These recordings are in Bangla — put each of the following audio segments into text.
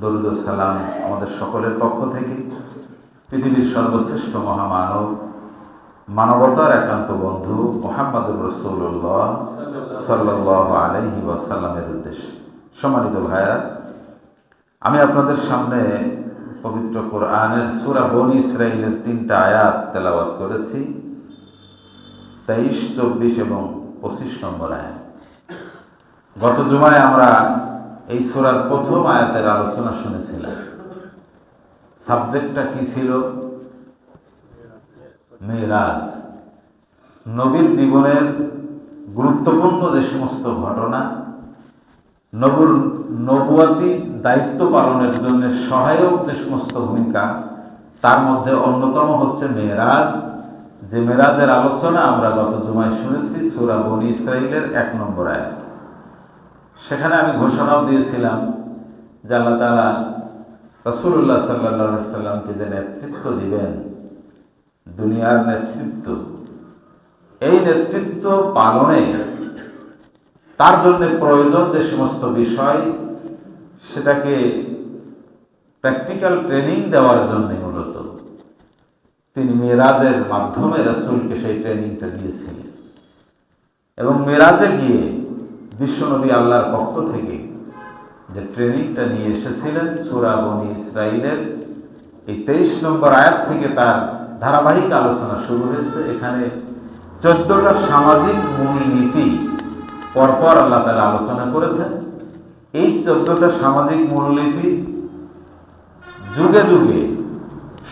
দরুদ সালাম আমাদের সকলের পক্ষ থেকে পৃথিবীর সর্বশ্রেষ্ঠ মহামানব, মানবতার একান্ত বন্ধু মোহাম্মদুর রসুল্লাহ সাল্লাহ আলহি ওয়াসাল্লামের উদ্দেশ্যে। সম্মানিত ভাইয়া আমি আপনাদের সামনে পবিত্র কোরআনের সুরা বনি ইসরাইলের তিনটা আয়াত তেলাওয়াত করেছি, তেইশ, চব্বিশ এবং পঁচিশ নম্বর আয়াত। গত জুমায় আমরা এই সুরার প্রথম আয়াতের আলোচনা শুনেছিলাম। সাবজেক্টটা কি ছিল? মেয়েরাজ। নবীর জীবনের গুরুত্বপূর্ণ যে সমস্ত ঘটনা, নবুর নবুয়াতি দায়িত্ব পালনের জন্য সহায়ক যে সমস্ত ভূমিকা, তার মধ্যে অন্যতম হচ্ছে মেয়েরাজ। যে মেরাজের আলোচনা আমরা গত জুমায় শুনেছি, সুরা বনি ইসরাইলের এক নম্বর আয়াত। সেখানে আমি ঘোষণাও দিয়েছিলাম যে আল্লাহ তালা রসুল্লাহ সাল্লা সাল্লামকে যে নেতৃত্ব দিবেন, দুনিয়ার নেতৃত্ব, এই নেতৃত্ব পালনে তার জন্য প্রয়োজন যে সমস্ত বিষয়, সেটাকে প্র্যাকটিক্যাল ট্রেনিং দেওয়ার জন্য মূলত তিনি মেরাজের মাধ্যমে রসুলকে সেই ট্রেনিংটা দিয়েছিলেন। এবং মেরাজে গিয়ে বিশ্বনবী আল্লাহর পক্ষ থেকে যে ট্রেনিংটা নিয়ে এসেছিলেন সুরা বনি ইসরাইলের এই তেইশ নম্বর আয়াত থেকে তার ধারাবাহিক আলোচনা শুরু হয়েছে। এখানে চোদ্দটা সামাজিক মূলনীতি পরপর আল্লাহ তালা আলোচনা করেছেন। এই চোদ্দটা সামাজিক মূলনীতি যুগে যুগে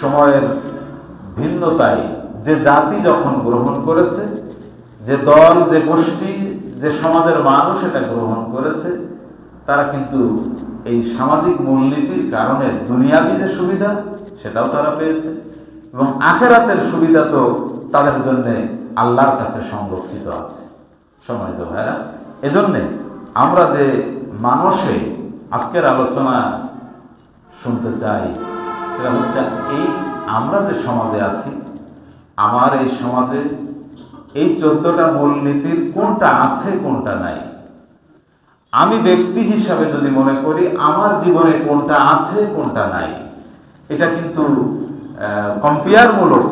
সময়ের ভিন্নতায় যে জাতি যখন গ্রহণ করেছে, যে দল, যে গোষ্ঠী যে সমাজের মানুষ এটা গ্রহণ করেছে, তারা কিন্তু এই সামাজিক মূলনীতির কারণে দুনিয়াবি যে সুবিধা, সেটাও তারা পেয়েছে। এবং আখেরাতের সুবিধা তো তাদের জন্যে আল্লাহর কাছে সংরক্ষিত আছে। সম্মানিত ভাইরা, এজন্যে আমরা যে মানুষে আজকের আলোচনা শুনতে চাই, সেটা হচ্ছে এই আমরা যে সমাজে আছি, আমার এই সমাজে এই চোদ্দটা মূলনীতির কোনটা আছে, কোনটা নাই? আমি ব্যক্তি হিসাবে যদি মনে করি, আমার জীবনে কোনটা আছে, কোনটা নাই, এটা কিন্তু কম্পেয়ারমূলক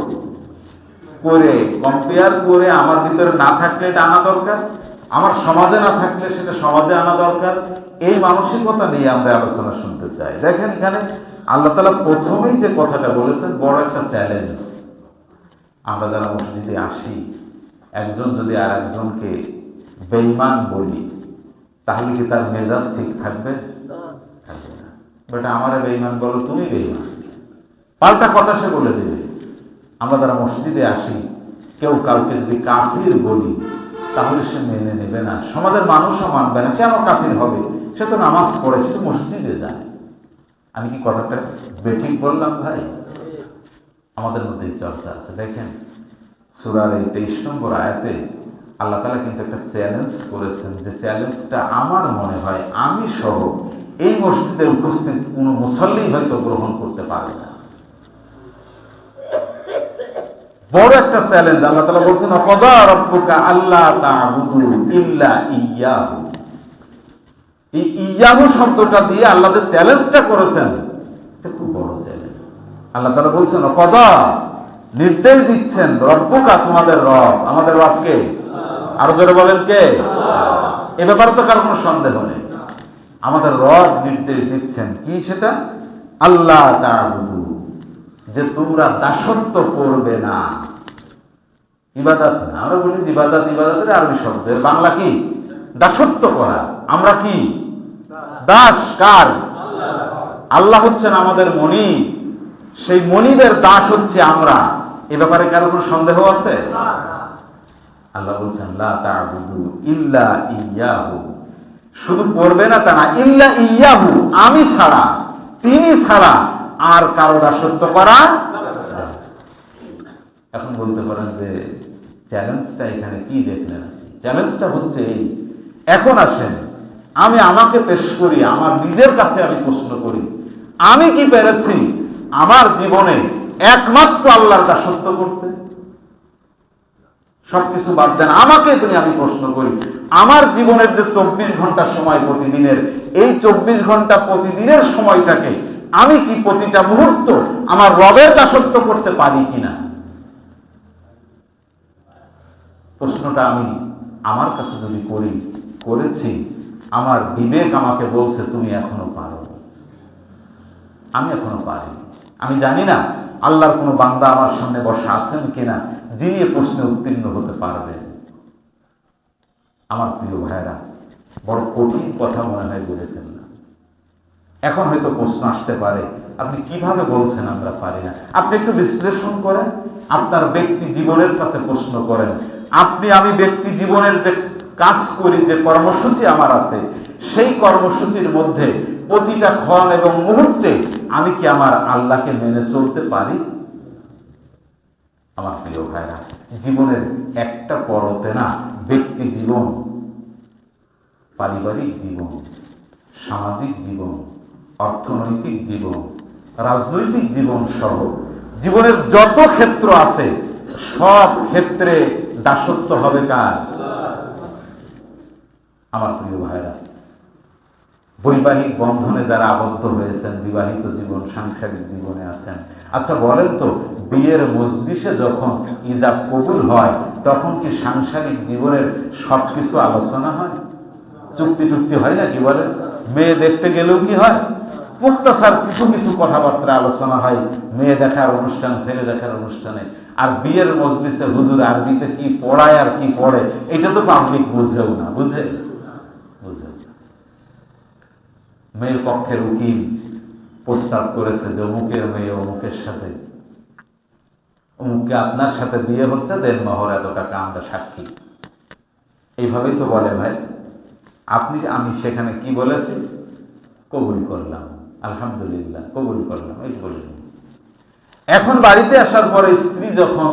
করে কম্পেয়ার করে আমার ভিতরে না থাকলে এটা আনা দরকার, আমার সমাজে না থাকলে সেটা সমাজে আনা দরকার, এই মানসিকতা নিয়ে আমরা আলোচনা শুনতে চাই। দেখেন এখানে আল্লাহ তালা প্রথমেই যে কথাটা বলেছেন, বড় একটা চ্যালেঞ্জ আমরা যারা মসজিদে আসি একজন যদি আর একজনকে বেইমান বলি তাহলে কি তার মেজাজ ঠিক থাকবে? থাকবে না। বেটা আমারে বেইমান বলো তুমি বেইমান পাল্টা কথা সে বলে দেবে। আমরা যারা মসজিদে আসি কেউ কাউকে যদি কাফির বলি তাহলে সে মেনে নেবে না। সমাজের মানুষও মানবে না। কেন কাফির হবে? সে তো নামাজ পড়ে সে তো মসজিদে যায়। আমি কি কথাটা বেঠিক বললাম ভাই? আমাদের মধ্যে চর্চা আছে দেখেন। সুরার এই তেইশ নম্বর আয়াতে আল্লাহ তালা কিন্তু একটা চ্যালেঞ্জ করেছেন যে চ্যালেঞ্জটা আমার মনে হয় আমি সহ এই মসজিদে উপস্থিত কোনো মুসল্লি হয়তো গ্রহণ করতে পারে না। বড় একটা চ্যালেঞ্জ আল্লাহ তালা বলছেন রব্বুকা আল্লাহ ইল্লা ইয়াহু। এই ইয়াহু শব্দটা দিয়ে আল্লাহ যে চ্যালেঞ্জটা করেছেন, এটা খুব বড় চ্যালেঞ্জ আল্লাহ তালা বলছেন অকদা নির্দেশ দিচ্ছেন, রব্বুকা তোমাদের রব। আমাদের রবকে আরও জোরে বলেন কে? এ ব্যাপারে তো কার কোনো সন্দেহ নেই। আমাদের রব নির্দেশ দিচ্ছেন। কি সেটা? আল্লাহ তা'বুদু যে তোমরা দাসত্ব করবে না। ইবাদাত না, আমরা বলি ইবাদাত, ইবাদাতের আরবি শব্দ। বাংলা কি? দাসত্ব করা। আমরা কি? দাস কার? আল্লাহ হচ্ছেন আমাদের মনি সেই মনিদের দাস হচ্ছে আমরা। এ ব্যাপারে কারও কোনো সন্দেহ আছে? আল্লাহ বলছেন ইল্লা ইয়াহু। শুধু না তা না, ইল্লা ইয়াহু। আমি ছাড়া, তিনি ছাড়া আর কারও দাসত্ব করা এখন বলতে পারেন যে, চ্যালেঞ্জটা এখানে কি দেখলেন? চ্যালেঞ্জটা হচ্ছে এই, এখন আসেন, আমি আমাকে পেশ করি, আমার নিজের কাছে আমি প্রশ্ন করি। আমি কি পেরেছি? আমার জীবনে একমাত্র আল্লাহর দাসত্ব করতে। সবকিছু বাদ দেন। আমাকে তুমি, আমি প্রশ্ন করি, আমার জীবনের যে চব্বিশ ঘণ্টা সময় প্রতিদিনের, এই চব্বিশ ঘণ্টা প্রতিদিনের সময়টাকে আমি কি প্রতিটা মুহূর্ত আমার রবের দাসত্ব করতে পারি কিনা? প্রশ্নটা আমি আমার কাছে যদি করি, করেছি, আমার বিবেক আমাকে বলছে, তুমি এখনও পারো আমি এখনও পারি আমি জানি না আল্লাহর কোনো বান্দা আমার সামনে বসা আছেন কিনা, যিনি প্রশ্নে উত্তীর্ণ হতে পারবেন আমার প্রিয় ভাইরা বড় কঠিন কথা মনে হয় বলে ফেললাম এখন হয়তো প্রশ্ন আসতে পারে, আপনি কীভাবে বলছেন আমরা পারি না? আপনি একটু বিশ্লেষণ করেন, আপনার ব্যক্তি জীবনের কাছে প্রশ্ন করেন, আপনি আমি ব্যক্তি জীবনের যে কাজ করি, যে কর্মসূচি আমার আছে, সেই কর্মসূচির মধ্যে প্রতিটা ক্ষণ এবং মুহূর্তে আমি কি আমার আল্লাহকে মেনে চলতে পারি? আমার প্রিয় ভাইরা, জীবনের একটা পরতে না, ব্যক্তি জীবন, পারিবারিক জীবন, সামাজিক জীবন, অর্থনৈতিক জীবন, রাজনৈতিক জীবন সহ জীবনের যত ক্ষেত্র আছে, সব ক্ষেত্রে দাসত্ব হবে কার? আমার প্রিয় ভাইরা, বৈবাহিক বন্ধনে যারা আবদ্ধ হয়েছেন, বিবাহিত জীবন, সাংসারিক জীবনে আছেন আচ্ছা বলেন তো, বিয়ের মজলিসে যখন ইজাব কবুল হয়, তখন কি সাংসারিক জীবনের সবকিছু আলোচনা হয়? চুক্তি টুক্তি হয় না কি বলেন? মেয়ে দেখতে গেলেও কি হয়? মুক্তাসার কিছু কিছু কথাবার্তা আলোচনা হয়, মেয়ে দেখার অনুষ্ঠান, ছেলে দেখার অনুষ্ঠানে। আর বিয়ের মজলিসে হুজুর আরবিতে কি পড়ায় আর কি পড়ে, এটা তো পাবলিক বুঝেও না বুঝে বুঝে মেয়ে পক্ষের উকিল প্রস্তাব করেছে যে অমুকের মেয়ে অমুকের সাথে। অমুককে আপনার সাথে বিয়ে হচ্ছে, দেন মহর এত টাকা আমরা সাক্ষী। এইভাবেই তো বলে ভাই। আপনি, আমি সেখানে কি বলেছি? কবুল করলাম। আলহামদুলিল্লাহ, কবুল করলাম, এই বললাম এখন বাড়িতে আসার পরে স্ত্রী যখন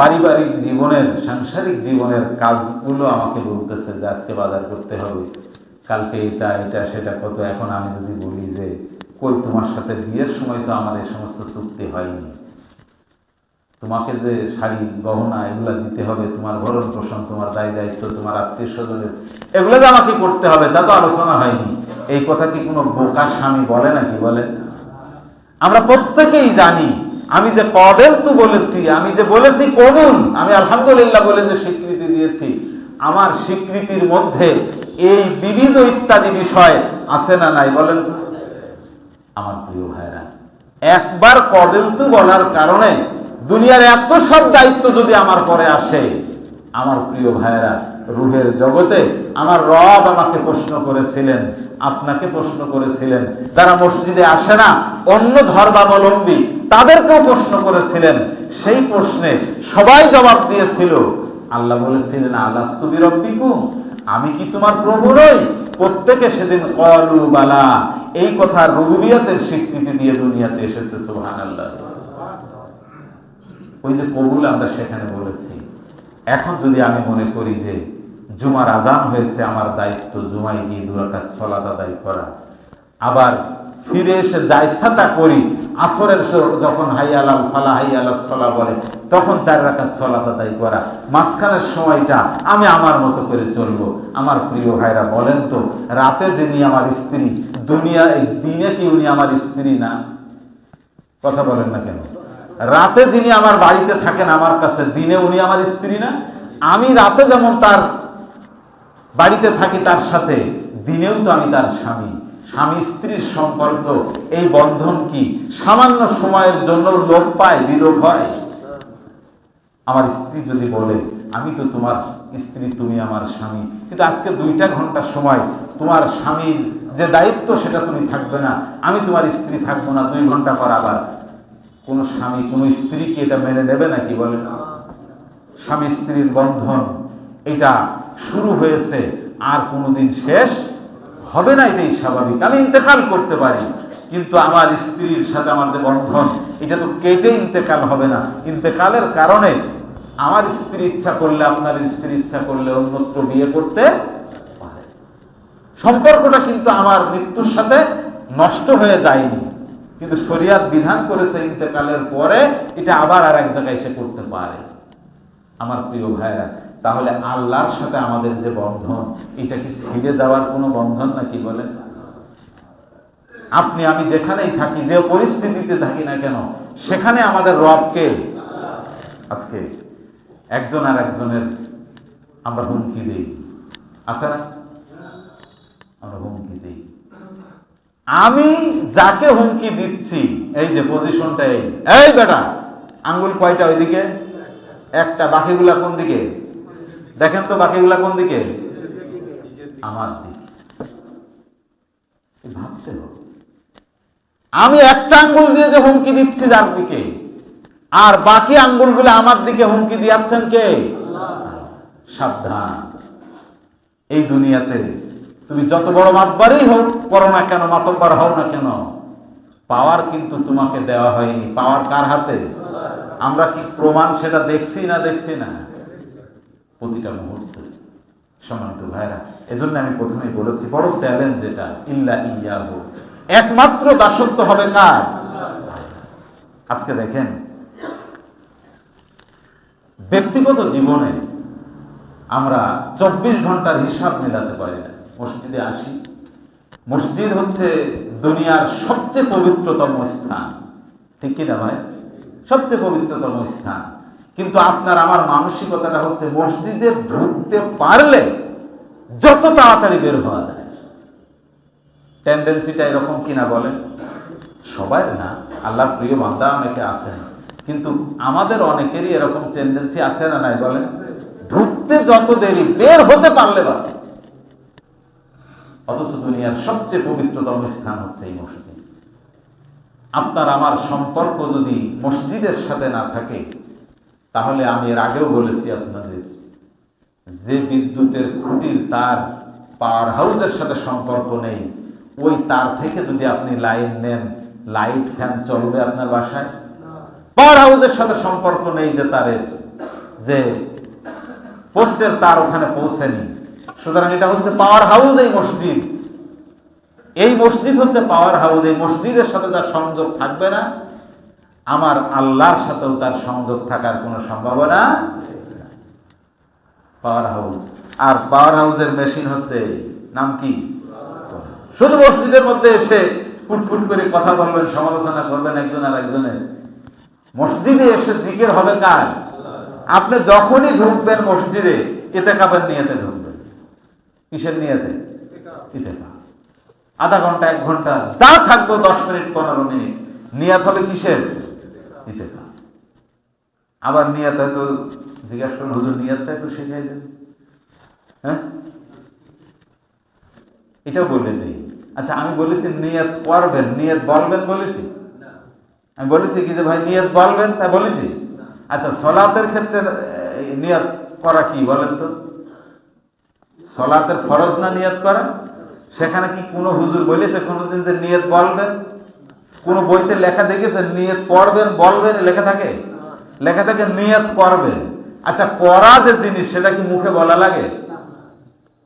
পারিবারিক জীবনের, সাংসারিক জীবনের কাজগুলো আমাকে বলতেছে যে আজকে বাজার করতে হবে, কালকে এটা এটা, সেটা কত, এখন আমি যদি বলি যে, কই তোমার সাথে বিয়ের সময় তো এই সমস্ত চুক্তি হয়নি। তোমাকে যে শাড়ি, গহনা এগুলা দিতে হবে, তোমার ভরণ পোষণ, তোমার দায় দায়িত্ব, তোমার আত্মীয় স্বজনের, এগুলো যে আমাকে করতে হবে, তা তো আলোচনা হয়নি। এই কথা কি কোনো বোকা স্বামী বলে নাকি বলে? আমরা প্রত্যেকেই জানি আমি যে কবেল তু বলেছি, আমি যে বলেছি কবুল আমি আলহামদুলিল্লাহ বলে যে স্বীকৃতি দিয়েছি, আমার স্বীকৃতির মধ্যে এই বিবিধ ইত্যাদি বিষয় আছে না নাই বলেন? আমার প্রিয় ভাইরা একবার কবেল তু বলার কারণে দুনিয়ার এত সব দায়িত্ব যদি আমার পরে আসে, আমার প্রিয় ভাইয়েরা রুহের জগতে আমার রব আমাকে প্রশ্ন করেছিলেন, আপনাকে প্রশ্ন করেছিলেন। যারা মসজিদে আসে না, অন্য ধর্মাবলম্বী, তাদেরকেও প্রশ্ন করেছিলেন। সেই প্রশ্নে সবাই জবাব দিয়েছিল, আল্লাহ বলেছিলেন আল্লাহ রব্বিকুম আমি কি তোমার প্রভু নই? প্রত্যেকে সেদিন কলু বালা। এই কথা রুবিয়াতের স্বীকৃতি দিয়ে দুনিয়াতে এসেছে সুহান আল্লাহ ওই যে কবুল আমরা সেখানে বলেছি। এখন যদি আমি মনে করি যে জুমার আজান হয়েছে, আমার দায়িত্ব জুমাই গিয়ে দুরাকাত সলাত আদায় করা। আবার ফিরে এসে যা ইচ্ছাটা করি, আসরের যখন হাই আলাল ফালা হাই আলাল সলা বলে, তখন চার রাকাত সলাত আদায় করা। মাঝখানের সময়টা আমি আমার মতো করে চলবো। আমার প্রিয় ভাইরা, বলেন তো, রাতে যিনি আমার স্ত্রী, দুনিয়া দিনে কি উনি আমার স্ত্রী না? কথা বলেন না কেন? রাতে যিনি আমার বাড়িতে থাকেন, আমার কাছে দিনে উনি আমার স্ত্রী না? আমি রাতে যেমন তার বাড়িতে থাকি তার সাথে, দিনেও তো আমি তার স্বামী। স্বামী স্ত্রীর সম্পর্ক, এই বন্ধন কি? সামান্য সময়ের জন্য লোপ পায়, বিলোপ হয়। আমার স্ত্রী যদি বলে, আমি তো তোমার স্ত্রী, তুমি আমার স্বামী। কিন্তু আজকে দুইটা ঘণ্টা সময়, তোমার স্বামীর যে দায়িত্ব, সেটা তুমি থাকবে না। আমি তোমার স্ত্রী থাকব না দুই ঘণ্টা পর আবার। কোনো স্বামী, কোনো স্ত্রী কি এটা মেনে নেবে নাকি বলে স্বামী স্ত্রীর বন্ধন, এটা শুরু হয়েছে আর কোনোদিন শেষ হবে না, এটাই স্বাভাবিক। আমি ইন্তেকাল করতে পারি, কিন্তু আমার স্ত্রীর সাথে আমার যে বন্ধন, এটা তো কেটে ইন্তেকাল হবে না। ইন্তেকালের কারণে আমার স্ত্রী ইচ্ছা করলে, আপনার স্ত্রী ইচ্ছা করলে অন্যত্র বিয়ে করতে পারে। সম্পর্কটা কিন্তু আমার মৃত্যুর সাথে নষ্ট হয়ে যায়নি, কিন্তু শরিয়াত বিধান করেছে ইন্তেকালের পরে এটা আবার আর এক জায়গায় এসে করতে পারে। আমার প্রিয় ভাইরা তাহলে আল্লাহর সাথে আমাদের যে বন্ধন, এটা কি ছিঁড়ে যাওয়ার কোনো বন্ধন নাকি বলেন? আপনি, আমি যেখানেই থাকি, যে পরিস্থিতিতে থাকি না কেন, সেখানে আমাদের রবকে আজকে একজন আর একজনের আমরা হুমকি দিই। আছে না? আমরা হুমকি দিই। আমি যাকে হুমকি দিচ্ছি, এই যে পজিশনটা এই। এই বেটা, আঙ্গুল কয়টা ওইদিকে? একটা, বাকিগুলা কোন দিকে? দেখেন তো বাকিগুলা কোন দিকে? আমার দিকে। হবে আমি একটা আঙ্গুল দিয়ে যে হুমকি দিচ্ছি যার দিকে, আর বাকি আঙ্গুলগুলো আমার দিকে হুমকি দিয়াচ্ছেন কে? সাবধান। এই দুনিয়াতে তুমি যত বড় মাতবারই হোক, করো না কেন, মাতব্বার হও না কেন, পাওয়ার কিন্তু তোমাকে দেওয়া হয়নি। পাওয়ার কার হাতে? আমরা কি প্রমাণ সেটা দেখছি না দেখছি না? প্রতিটা মুহূর্তে সম্মানিত ভাইরা এজন্য আমি প্রথমেই বলেছি, বড় চ্যালেঞ্জ যেটা, ইল্লা ইয়াহু। একমাত্র দাসত্ব হবে কার? আজকে দেখেন, ব্যক্তিগত জীবনে আমরা চব্বিশ ঘণ্টার হিসাব মেলাতে পারি না। মসজিদে আসি, মসজিদ হচ্ছে দুনিয়ার সবচেয়ে পবিত্রতম স্থান। ঠিক কিনা ভাই? সবচেয়ে পবিত্রতম স্থান। কিন্তু আপনার আমার মানসিকতাটা হচ্ছে মসজিদে ঢুকতে পারলে যত তাড়াতাড়ি বের হওয়া যায়। টেন্ডেন্সিটা এরকম কিনা বলেন? সবাই না আল্লাহর প্রিয় বান্দা অনেকে আছেন। কিন্তু আমাদের অনেকেরই এরকম টেন্ডেন্সি আছে না নাই বলেন? ঢুকতে যত দেরি বের হতে পারলে বা অথচ দুনিয়ার সবচেয়ে পবিত্রতম স্থান হচ্ছে এই মসজিদ। আপনার আমার সম্পর্ক যদি মসজিদের সাথে না থাকে তাহলে আমি এর আগেও বলেছি আপনাদের যে বিদ্যুতের খুঁটির তার পাওয়ার হাউসের সাথে সম্পর্ক নেই, ওই তার থেকে যদি আপনি লাইন নেন, লাইট ফ্যান চলবে আপনার বাসায়? পাওয়ার হাউসের সাথে সম্পর্ক নেই যে তারের, যে পোস্টের তার ওখানে পৌঁছেনি। সুতরাং এটা হচ্ছে পাওয়ার হাউস এই মসজিদ। এই মসজিদ হচ্ছে পাওয়ার হাউস, এই মসজিদের সাথে তার সংযোগ থাকবে না। আমার আল্লাহর সাথেও তার সংযোগ থাকার কোনো সম্ভাবনা পাওয়ার হাউস। আর পাওয়ার হাউসের মেশিন হচ্ছে, নাম কি? শুধু মসজিদের মধ্যে এসে ফুটফুট করে কথা বলবেন, সমালোচনা করবেন একজন আর একজনের। মসজিদে এসে জিকের হবে কার? আপনি যখনই ঢুকবেন মসজিদে এতে কাপের নিয়েতে ঢুকবেন। কিসের নিয়েতে? আধা ঘণ্টা, এক ঘণ্টা, যা থাকব দশ মিনিট, পনেরো মিনিট। নিয়াত হবে কিসের? ইতেকা আবার নিয়াত হয়তো জিজ্ঞাসা করুন, হুজুর নিয়াতটা একটু শিখাই দেন। হ্যাঁ? এটাও বলে দিই আচ্ছা আমি বলেছি নিয়ত করবেন, নিয়ত বলবেন বলেছি? আমি বলেছি কি যে, ভাই, নিয়ত বলবেন তা বলেছি? আচ্ছা সলাতের ক্ষেত্রে নিয়ত করা কি বলেন তো? সলাতের ফরজ না নিয়ত করা? সেখানে কি কোনো হুজুর বলেছে কোনোদিন যে নিয়ত বলবেন? কোনো বইতে লেখা দেখেছেন? নিয়ত পড়বেন, বলবেন, লেখা থাকে? লেখা থাকে নিয়ত করবেন আচ্ছা করা যে জিনিস, সেটা কি মুখে বলা লাগে?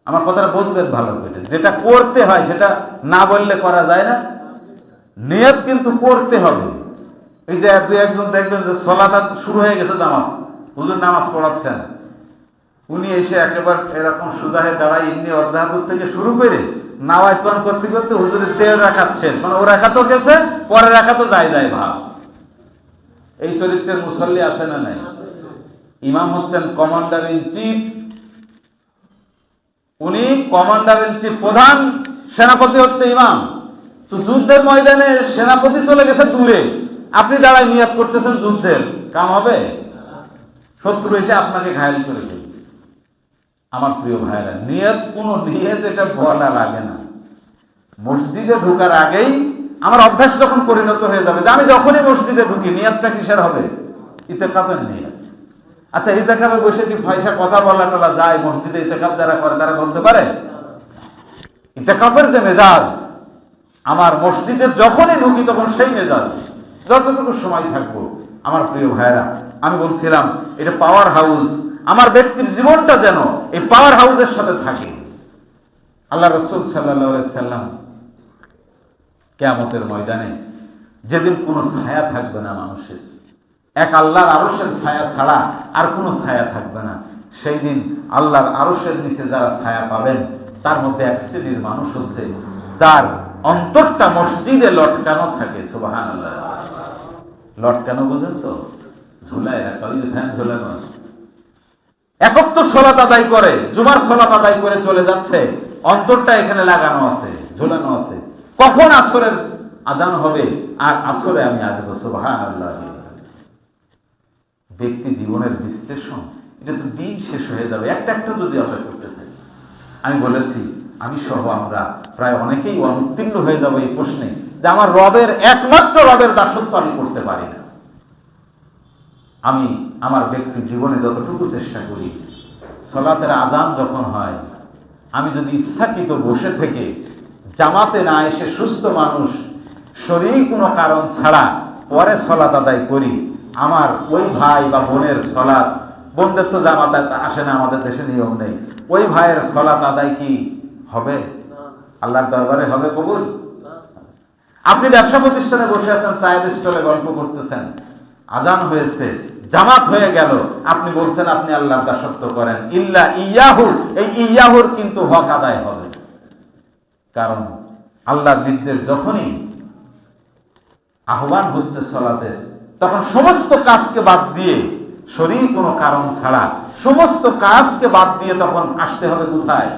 আমার কথাটা বুঝবেন ভালো করে। যেটা করতে হয়, সেটা না বললে করা যায় না। নিয়ত কিন্তু করতে হবে। এই যে দুই একজন দেখবেন যে সলাটা শুরু হয়ে গেছে জামাত। হুজুর নামাজ পড়াচ্ছেন। উনি এসে একেবারে এরকম সুজাহে দাঁড়ায় এমনি অর্ধাপুর থেকে শুরু করে নাওয়াই তোয়ান করতে করতে হুজুরের দেড় রাখাত শেষ। মানে ও রাখা তো গেছে পরে রাখা তো যায় যায় ভাব। এই চরিত্রের মুসল্লি আছে না নাই? ইমাম হচ্ছেন কমান্ডার ইন চিফ। উনি কমান্ডার ইন চিফ, প্রধান সেনাপতি হচ্ছে ইমাম। তো যুদ্ধের ময়দানে সেনাপতি চলে গেছে দূরে। আপনি দাঁড়ায় নিয়াত করতেছেন যুদ্ধের। কাম হবে? শত্রু এসে আপনাকে ঘায়ল করে দেবে। আমার প্রিয় ভাইরা নিয়ত কোন নিয়ত এটা বলা লাগে না। মসজিদে ঢোকার আগেই আমার অভ্যাস যখন পরিণত হয়ে যাবে যে আমি যখনই মসজিদে ঢুকি, নিয়তটা কিসের হবে? ইতে ইতেকাপের নিয়ত। আচ্ছা ইতেকাপে বসে কি পয়সা কথা বলা টলা যায়? মসজিদে ইতেকাপ যারা করে, তারা বলতে পারে? ইতেকাপের যে মেজাজ, আমার মসজিদে যখনই ঢুকি তখন সেই মেজাজ। যতটুকু সময় থাকব, আমার প্রিয় ভাইরা আমি বলছিলাম, এটা পাওয়ার হাউস আমার ব্যক্তির জীবনটা যেন এই পাওয়ার হাউসের সাথে থাকে। আল্লাহ রসুল সাল্লাহ সাল্লাম কেয়ামতের ময়দানে যেদিন কোনো ছায়া থাকবে না মানুষের, এক আল্লাহর আরশের ছায়া ছাড়া আর কোনো ছায়া থাকবে না। সেই দিন আল্লাহর আরশের নিচে যারা ছায়া পাবেন, তার মধ্যে এক শ্রেণির মানুষ হচ্ছে যার অন্তরটা মসজিদে লটকানো থাকে সুবাহান আল্লাহ লটকানো বুঝেন তো? ঝুলায় ফ্যান ঝুলানো তো সলাত আদায় করে, জুমার সলাত আদায় করে চলে যাচ্ছে। অন্তরটা এখানে লাগানো আছে, ঝুলানো আছে। কখন আসরের আজান হবে? আর আসরে আমি আসব সুবাহান আল্লাহ ব্যক্তি জীবনের বিশ্লেষণ, এটা তো দিন শেষ হয়ে যাবে। একটা একটা যদি আশা করতে থাকি। আমি বলেছি, আমি সহ আমরা প্রায় অনেকেই অনুত্তীর্ণ হয়ে যাব এই প্রশ্নে যে আমার রবের একমাত্র রবের দাসত্ব আমি করতে পারি না। আমি আমার ব্যক্তি জীবনে যতটুকু চেষ্টা করি, সলাতের আজান যখন হয়, আমি যদি ইচ্ছাকৃত বসে থেকে জামাতে না এসে সুস্থ মানুষ শরীর কোনো কারণ ছাড়া পরে সলাত আদায় করি, আমার ওই ভাই বা বোনের সলাৎ বোনদের তো জামাতে আসে না, আমাদের দেশে নিয়ম নেই, ওই ভাইয়ের সলাৎ আদায় কি হবে? আল্লাহর দরবারে হবে কবুল? আপনি ব্যবসা প্রতিষ্ঠানে বসে আছেন, চায়ের স্টলে গল্প করতেছেন আজান হয়েছে জামাত হয়ে গেল। আপনি বলছেন, আপনি আল্লাহর দাসত্ব করেন। ইল্লা ইয়াহু, এই ইয়াহুর কিন্তু হক আদায় হবে। কারণ আল্লাহর নির্দেশ যখনই আহ্বান হচ্ছে সলাতে তখন সমস্ত কাজকে বাদ দিয়ে, শরীর কোনো কারণ ছাড়া সমস্ত কাজকে বাদ দিয়ে তখন আসতে হবে কোথায়?